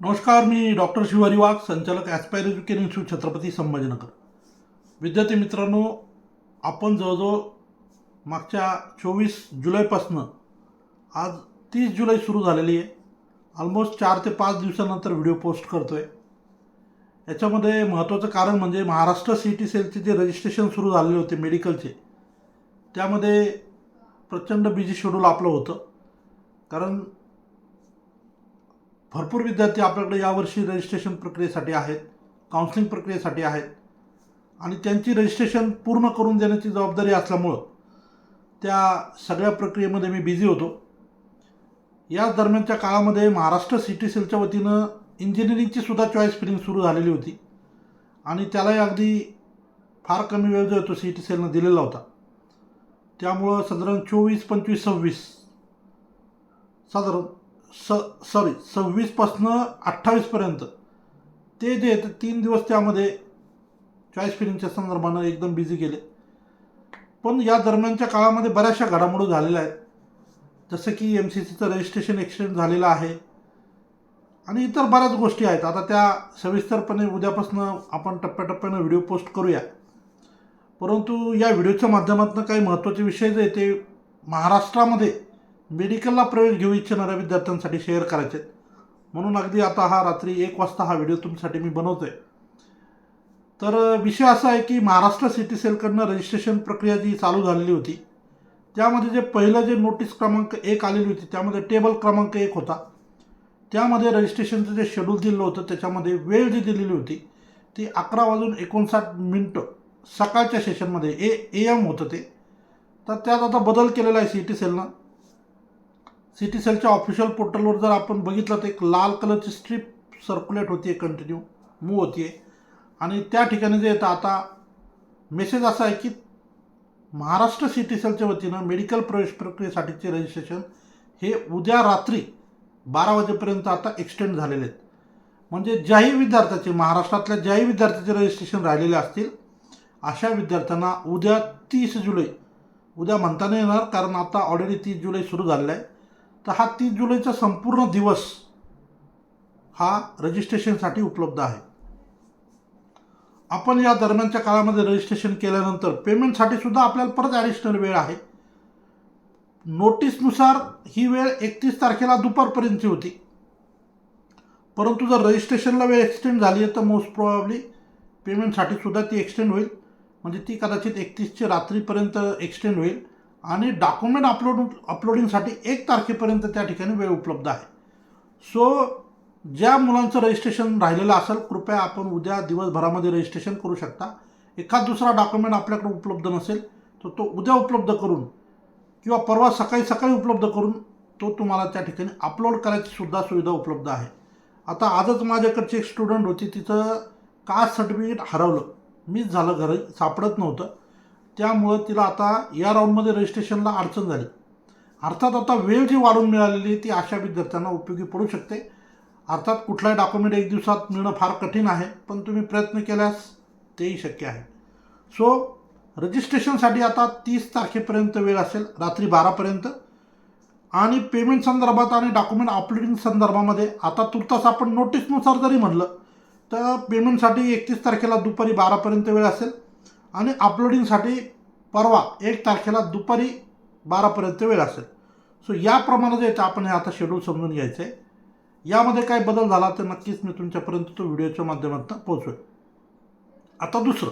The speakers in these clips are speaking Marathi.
नमस्कार मी डॉक्टर शिवारी वाघ संचालक aspire education institute Chhatrapati Sambhajinagar. विद्यार्थी मित्रांनो आपण जवळजवळ मागच्या चोवीस जुलैपासनं आज तीस जुलै सुरू झालेली आहे. ऑलमोस्ट चार ते पाच दिवसानंतर व्हिडिओ पोस्ट करतो आहे याच्यामध्ये महत्त्वाचं कारण म्हणजे महाराष्ट्र सी टी सेलचे जे रजिस्ट्रेशन सुरू झालेले होते मेडिकलचे त्यामध्ये प्रचंड बिझी शेड्यूल आपलं होतं. कारण भरपूर विद्यार्थी आपल्याकडे यावर्षी रजिस्ट्रेशन प्रक्रियेसाठी आहेत काउन्सिलिंग प्रक्रियेसाठी आहेत. आणि त्यांची रजिस्ट्रेशन पूर्ण करून देण्याची जबाबदारी असल्यामुळं त्या सगळ्या प्रक्रियेमध्ये मी बिझी होतो. या दरम्यानच्या काळामध्ये महाराष्ट्र सी टी सेलच्या वतीनं इंजिनिअरिंगची सुद्धा चॉईस फिलिंग सुरू झालेली होती. आणि त्यालाही अगदी फार कमी वेळ जो आहे तो सी टी सेलनं दिलेला होता. त्यामुळं साधारण चोवीस पंचवीस सव्वीस साधारण स सॉरी सव्वीसपासनं अठ्ठावीसपर्यंत ते जे आहेत तीन दिवस त्यामध्ये चॉईस फिलिंगच्या संदर्भानं एकदम बिझी गेले पण या दरम्यानच्या काळामध्ये बऱ्याचशा घडामोडी झालेल्या आहेत. जसं की एम सी सीचं रजिस्ट्रेशन एक्सटेंड झालेलं आहे. आणि इतर बऱ्याच गोष्टी आहेत. आता त्या सविस्तरपणे उद्यापासून आपण टप्प्याटप्प्यानं व्हिडिओ पोस्ट करूया. परंतु या व्हिडिओच्या माध्यमातून काही महत्त्वाचे विषय जे आहे ते महाराष्ट्रामध्ये मेडिकलला प्रवेश घेऊ इच्छिणाऱ्या विद्यार्थ्यांसाठी शेअर करायचे आहेत. म्हणून अगदी आता हा रात्री एक वाजता हा व्हिडिओ तुमच्यासाठी मी बनवतो आहे तर विषय असा आहे की महाराष्ट्र सिटी सेलकडनं रजिस्ट्रेशन प्रक्रिया जी चालू झालेली होती त्यामध्ये जे पहिलं जे नोटीस क्रमांक एक आलेली होती त्यामध्ये टेबल क्रमांक एक होता. त्यामध्ये रजिस्ट्रेशनचं जे शेड्यूल दिलं होतं त्याच्यामध्ये वेळ जी दिलेली होती ती अकरा वाजून एकोणसाठ मिनटं. सकाळच्या सेशनमध्ये ए ए एम होतं ते. तर त्यात आता बदल केलेला आहे सी टी सेलनं. सिटी सेलच्या ऑफिशियल पोर्टलवर जर आपण बघितलं तर एक लाल कलरची स्ट्रीप सर्क्युलेट होती कंटिन्यू मूव होती आहे आणि त्या ठिकाणी जे येतं आता मेसेज असा आहे की महाराष्ट्र सिटी सेलच्या वतीनं मेडिकल प्रवेश प्रक्रियेसाठीचे रजिस्ट्रेशन हे उद्या रात्री बारा वाजेपर्यंत आता एक्सटेंड झालेले आहेत. म्हणजे ज्याही विद्यार्थ्याचे महाराष्ट्रातल्या ज्याही विद्यार्थ्याचे रजिस्ट्रेशन राहिलेले असतील अशा विद्यार्थ्यांना उद्या तीस जुलै उद्या म्हणता नाही येणार कारण आता ऑलरेडी तीस जुलै सुरू झालेलं आहे. तर हा तीस जुलैचा संपूर्ण दिवस हा रजिस्ट्रेशनसाठी उपलब्ध आहे. आपण या दरम्यानच्या काळामध्ये रजिस्ट्रेशन केल्यानंतर पेमेंटसाठी सुद्धा आपल्याला परत ॲडिशनल वेळ आहे. नोटीसनुसार ही वेळ एकतीस तारखेला दुपारपर्यंतची होती. परंतु जर रजिस्ट्रेशनला वेळ एक्सटेंड झाली आहे तर मोस्ट प्रॉब्ली पेमेंटसाठी सुद्धा ती एक्सटेंड होईल. म्हणजे ती कदाचित एकतीसचे रात्रीपर्यंत एक्सटेंड होईल. आणि डॉक्युमेंट अपलोड अपलोडिंगसाठी एक तारखेपर्यंत त्या ठिकाणी वेळ उपलब्ध आहे. सो ज्या मुलांचं रजिस्ट्रेशन राहिलेलं असेल कृपया आपण उद्या दिवसभरामध्ये रजिस्ट्रेशन करू शकता. एखाद दुसरा डॉक्युमेंट आपल्याकडे उपलब्ध नसेल तर तो उद्या उपलब्ध करून किंवा परवा सकाळी सकाळी उपलब्ध करून तो तुम्हाला त्या ठिकाणी अपलोड करायची सुद्धा सुविधा उपलब्ध आहे. आता आजच माझ्याकडची एक स्टुडंट होती तिचं कास्ट सर्टिफिकेट हरवलं. मीच झालं घरी सापडत नव्हतं. त्यामुळं तिला आता या राऊंडमध्ये रजिस्ट्रेशनला अडचण झाली. अर्थात आता वेळ जी वाढून मिळालेली ती अशा विद्यार्थ्यांना उपयोगी पडू शकते. अर्थात कुठलाही डॉक्युमेंट एक दिवसात मिळणं फार कठीण आहे पण तुम्ही प्रयत्न केल्यास तेही शक्य आहे. सो रजिस्ट्रेशनसाठी आता तीस तारखेपर्यंत वेळ असेल रात्री बारापर्यंत. आणि पेमेंट संदर्भात आणि डॉक्युमेंट अपलोडिंग संदर्भामध्ये आता तुर्तास आपण नोटीसनुसार जरी म्हणलं तर पेमेंटसाठी एकतीस तारखेला दुपारी बारापर्यंत वेळ असेल. आणि अपलोडिंगसाठी परवा एक तारखेला दुपारी बारापर्यंत वेळ असेल. सो याप्रमाणे जे आपण हे आता शेड्यूल समजून घ्यायचं आहे यामध्ये काय बदल झाला तर नक्कीच मी तुमच्यापर्यंत तो व्हिडिओच्या माध्यमातून पोहोचवेल. आता दुसरं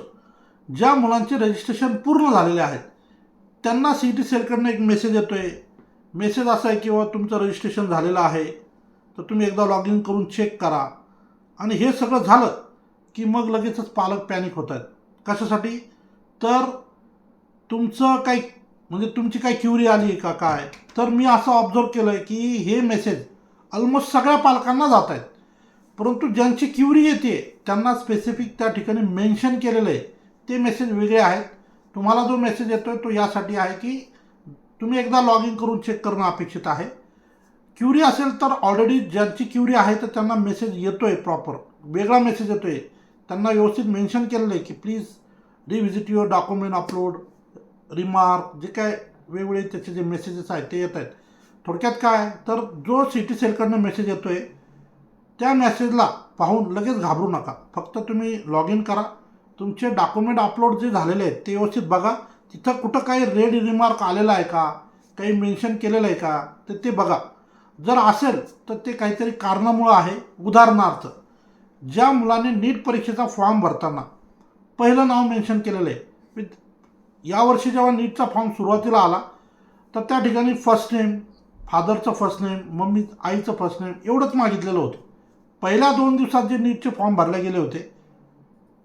ज्या मुलांचे रजिस्ट्रेशन पूर्ण झालेले आहेत त्यांना सी टी सेलकडनं एक मेसेज येतो आहे मेसेज असा आहे की बाबा तुमचं रजिस्ट्रेशन झालेलं आहे तर तुम्ही एकदा लॉग इन करून चेक करा. आणि हे सगळं झालं की मग लगेचच पालक पॅनिक होत आहेत कशासाठी? तर तुमचं काही म्हणजे तुमची काही क्युरी आली आहे का काय? तर मी असं ऑब्झर्व केलं आहे की हे मेसेज ऑलमोस्ट सगळ्या पालकांना जात आहेत. परंतु ज्यांची क्युरी येते त्यांना स्पेसिफिक त्या ठिकाणी मेन्शन केलेलं आहे. ते मेसेज वेगळे आहेत. तुम्हाला जो मेसेज येतो आहे तो यासाठी आहे की तुम्ही एकदा लॉग इन करून चेक करणं अपेक्षित आहे. क्युरी असेल तर ऑलरेडी ज्यांची क्युरी आहे तर त्यांना मेसेज येतो आहे प्रॉपर वेगळा मेसेज येतो आहे त्यांना व्यवस्थित मेन्शन केलेलं आहे की please revisit your document upload remark जे काय वेगवेगळे त्याचे जे मेसेजेस आहेत ते येत आहेत. थोडक्यात काय? तर जो सी टी सेलकडनं मेसेज येतो आहे त्या मेसेजला पाहून लगेच घाबरू नका. फक्त तुम्ही लॉग इन करा. तुमचे डॉक्युमेंट अपलोड जे झालेले आहेत ते व्यवस्थित बघा. तिथं कुठं काही रेड रिमार्क आलेला आहे का? काही मेन्शन केलेलं आहे का? तर ते बघा. जर असेल तर ते काहीतरी कारणामुळं आहे. उदाहरणार्थ ज्या मुलाने नीट परीक्षेचा फॉर्म भरताना पहिलं नाव मेन्शन केलेलं आहे. विथ यावर्षी जेव्हा नीटचा फॉर्म सुरुवातीला आला तर त्या ठिकाणी फर्स्ट नेम फादरचं फर्स्ट नेम मम्मी आईचं फर्स्ट नेम एवढंच मागितलेलं होतं. पहिल्या दोन दिवसात जे नीटचे फॉर्म भरले गेले होते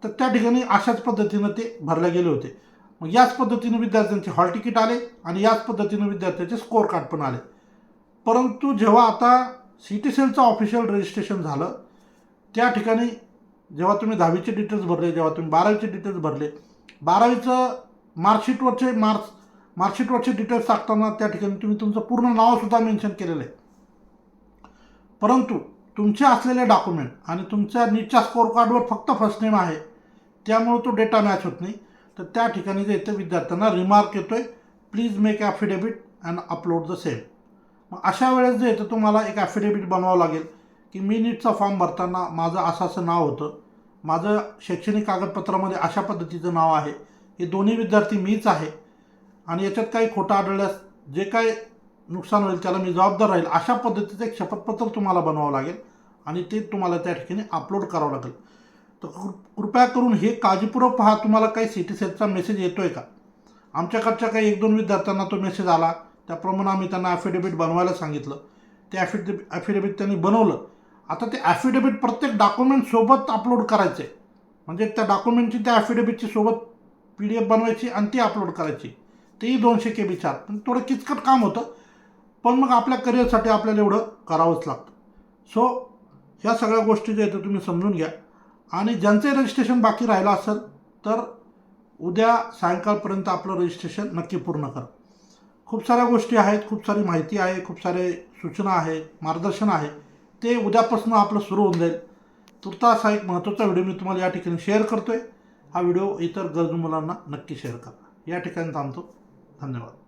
तर त्या ठिकाणी अशाच पद्धतीनं ते भरले गेले होते. मग याच पद्धतीनं विद्यार्थ्यांचे हॉल तिकीट आले आणि याच पद्धतीनं विद्यार्थ्यांचे स्कोअर कार्ड पण आले. परंतु जेव्हा आता सी टी सेलचं ऑफिशियल रजिस्ट्रेशन झालं त्या ठिकाणी जेव्हा तुम्ही दहावीचे डिटेल्स भरले जेव्हा तुम्ही बारावीचे डिटेल्स भरले बारावीचं मार्कशीटवरचे मार्क्स मार्कशीटवरचे डिटेल्स टाकताना त्या ठिकाणी तुम्ही तुमचं पूर्ण नावसुद्धा मेन्शन केलेलं आहे. परंतु तुमचे असलेले डॉक्युमेंट आणि तुमच्या नीटच्या स्कोअर कार्डवर फक्त फर्स्ट नेम आहे त्यामुळे तो डेटा मॅच होत नाही. तर त्या ठिकाणी जे येतं विद्यार्थ्यांना रिमार्क येतो आहे please make affidavit and upload the same मग अशा वेळेस जे येतं तुम्हाला एक ॲफिडेविट बनवावं लागेल की मी नीटचा फॉर्म भरताना माझं असं असं नाव होतं. माझं शैक्षणिक कागदपत्रामध्ये अशा पद्धतीचं नाव आहे. हे दोन्ही विद्यार्थी मीच आहे. आणि याच्यात काही खोटं आढळल्यास जे काय नुकसान होईल त्याला मी जबाबदार राहील अशा पद्धतीचं एक शपथपत्र तुम्हाला बनवावं लागेल. आणि ते तुम्हाला त्या ठिकाणी अपलोड करावं लागेल. तर कृपया करून हे काळजीपूर्वक पहा. तुम्हाला काही सी टी सेटचा मेसेज येतो आहे का? आमच्याकडच्या काही एक दोन विद्यार्थ्यांना तो मेसेज आला. त्याप्रमाणे आम्ही त्यांना ॲफिडेविट बनवायला सांगितलं. ते ॲफिडे ॲफिडेविट त्यांनी बनवलं. आता ते ॲफिडेविट प्रत्येक डॉक्युमेंट सोबत अपलोड करायचे. म्हणजे त्या डॉक्युमेंटची त्या ॲफिडेविटची सोबत पी डी एफ बनवायची आणि ती अपलोड करायची. तेही दोनशे के बी चार पण थोडं किचकट काम होतं. पण मग आपल्या करिअरसाठी आपल्याला एवढं करावंच लागतं. सो ह्या सगळ्या गोष्टी ज्या आहेत तुम्ही समजून घ्या. आणि ज्यांचंही रजिस्ट्रेशन बाकी राहिलं असेल तर उद्या सायंकाळपर्यंत आपलं रजिस्ट्रेशन नक्की पूर्ण करा. खूप साऱ्या गोष्टी आहेत खूप सारी माहिती आहे खूप सारे सूचना आहे मार्गदर्शन आहे. ते उद्यापासून आपलं सुरू होऊन जाईल. तुर्तास हा एक महत्त्वाचा व्हिडिओ मी तुम्हाला या ठिकाणी शेअर करतो आहे हा व्हिडिओ इतर गरजू मुलांना नक्की शेअर करा. या ठिकाणी थांबतो. धन्यवाद.